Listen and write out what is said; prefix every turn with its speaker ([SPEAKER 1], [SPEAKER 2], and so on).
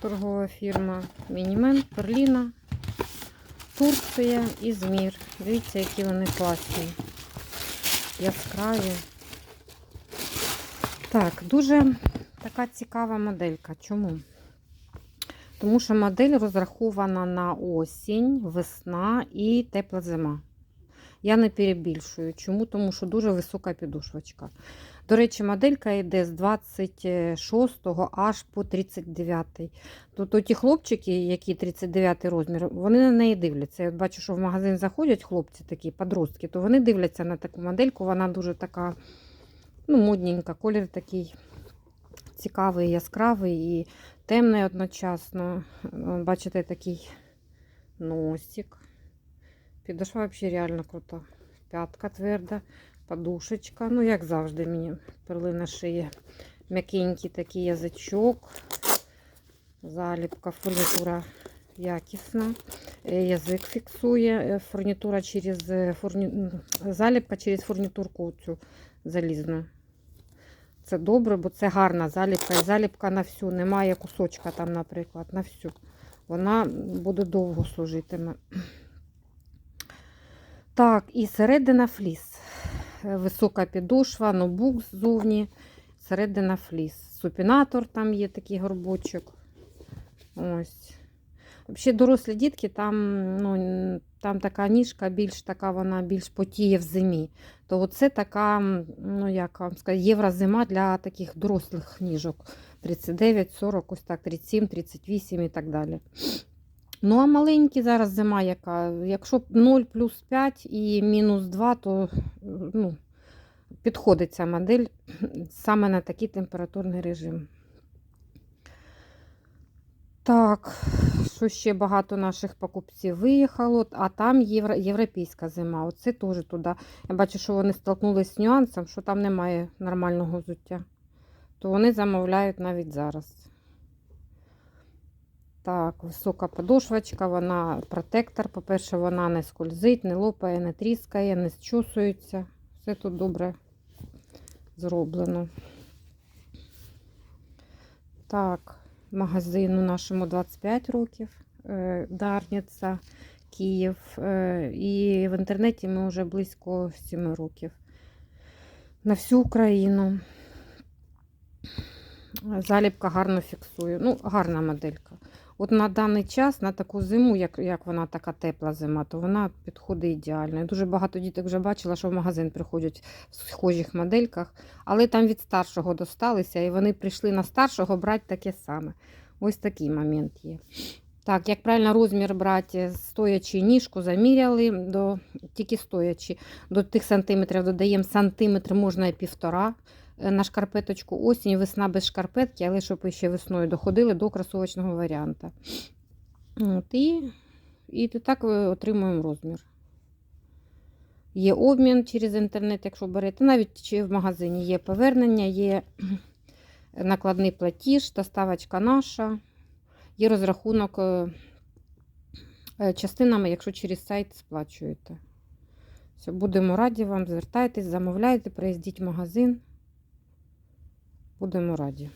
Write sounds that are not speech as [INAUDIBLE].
[SPEAKER 1] торгова фірма Мінімен, Перліна, Турція, Ізмір. Дивіться, які вони класні, яскраві. Так, дуже така цікава моделька. Чому? Тому що модель розрахована на осінь, весна і тепла зима. Я не перебільшую. Чому? Тому що дуже висока підушвачка. До речі, моделька йде з 26 аж по 39. Тобто ті хлопчики, які 39 розмір, вони на неї дивляться. Я бачу, що в магазин заходять хлопці такі, подростки, то вони дивляться на таку модельку. Вона дуже така ну, модненька, колір такий цікавий, яскравий і темний одночасно. Бачите, такий носик. Підошва взагалі реально крута. П'ятка тверда, подушечка. Ну, як завжди, мені перлина шиє. М'якенький такий язичок. Заліпка, фурнітура якісна. Е, Язик фіксує. е, Фурнітура через е, фурні... заліпка через фурнітурку цю залізну. Це добре, бо це гарна заліпка. І заліпка на всю. Немає кусочка там, наприклад, на всю. Вона буде довго служитиме. Так, і середина фліс. Висока підошва, ноутбук ззовні, середина фліс. Супінатор там є такий горбочок. Ось. Взагалі дорослі дітки, там, ну, там така ніжка більш така, вона більш потіє в зимі. То це така, ну як вам сказати, єврозима для таких дорослих ніжок. 39, 40, ось так, 37, 38 і так далі. Ну, а маленькі зараз зима яка. Якщо 0 плюс 5 і мінус 2, то ну, підходить ця модель саме на такий температурний режим. Так, що ще багато наших покупців виїхало, а там євро, європейська зима. Оце теж туди. Я бачу, що вони столкнулися з нюансом, що там немає нормального взуття. То вони замовляють навіть зараз. Так, висока подошвочка, вона протектор. По-перше, вона не скользить, не лопає, не тріскає, не зчусується. Все тут добре зроблено. Так, магазину нашому 25 років. е, Дарниця, Київ. е, І в інтернеті ми вже близько 7 років. На всю Україну. Заліпка гарно фіксує. Ну, гарна моделька. От на даний час, на таку зиму, як, як вона така тепла зима, то вона підходить ідеально. Я дуже багато діток вже бачила, що в магазин приходять в схожих модельках, але там від старшого досталися, і вони прийшли на старшого брати таке саме. Ось такий момент є. Так, як правильно розмір брати, стоячи ніжку, заміряли, до, тільки стоячи, до тих сантиметрів додаємо сантиметр, можна і півтора на шкарпеточку. Осінь, весна без шкарпетки, але щоб ще весною доходили до кросовочного варіанта. От, і, і так е, отримуємо розмір. Є обмін через інтернет, якщо берете, навіть чи в магазині є повернення, є [CLEARS THROAT] накладний платіж, доставочка наша, є розрахунок е, е, частинами, якщо через сайт сплачуєте. Все, будемо раді вам, звертайтесь, замовляйте, приїздіть в магазин. Будемо раді.